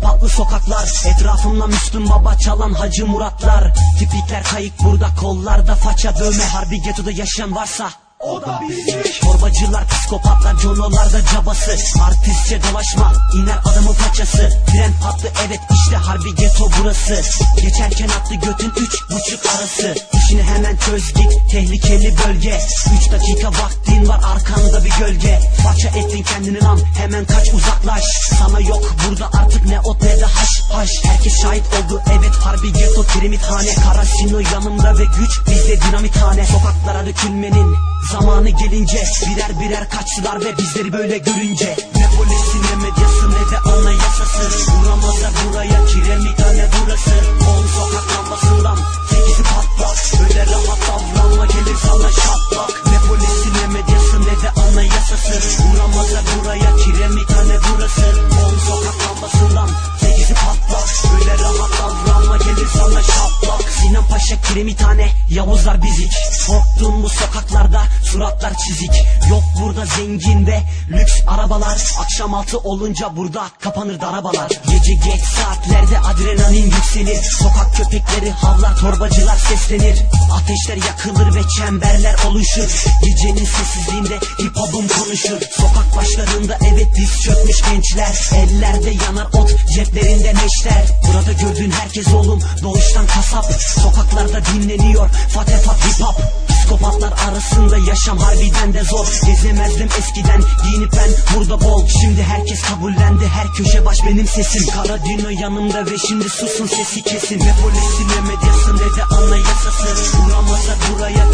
topaklı sokaklar Etrafımda Müslüm Baba çalan Hacı Muratlar. Tipikler kayık burada kollarda faça dövme. Harbi getoda yaşayan varsa o da bilir. Çorbacılar, psikopatlar, conolarda cabası. Artistçe dolaşma, iner adamın paçası patlı evet işte harbi geto burası. Geçerken attı götün üç buçuk arası. İşini hemen çöz git, tehlikeli bölge. Üç dakika vaktin var arkanda bir gölge. Faça ettin kendini lan, hemen kaç uzaklaş. Sana yok burada artık ne ot ne de haş. Haş Herkes şahit oldu evet harbi geto kiremithane Karasino yanımda ve güç bizde dinamithane Sokaklara dökülmenin Zamanı gelince birer birer kaçtılar ve bizleri böyle görünce. Ne polisi Sinan Paşa kiremithane Yavuzlar bizik. Korktun bu sokaklarda suratlar çizik. Yok burada zengin ve lüks arabalar. Akşam altı olunca burada kapanır arabalar. Gece geç saatlerde adrenalin yükselir. Sokak köpekleri havlar torbacılar seslenir. Ateşler yakılır ve çemberler oluşur. Gecenin sessizliğinde hip hop'um konuşur. Sokak başlarında evet diz çökmüş gençler. Ellerde yanar ot ceplerinde neşter Burada gördüğün herkes oğlum doğuştan kasap Sokaklarda dinleniyor. Fatefat hip hop. Psikopatlar arasında yaşam harbiden de zor. Gezemezdim eskiden. Giyinip ben burada bol. Şimdi herkes kabullendi. Her köşe baş benim sesim. Kara Dino yanımda ve şimdi susun sesi kesin. Ne polisi ne medyası ne de anayasası. Vuramazlar buraya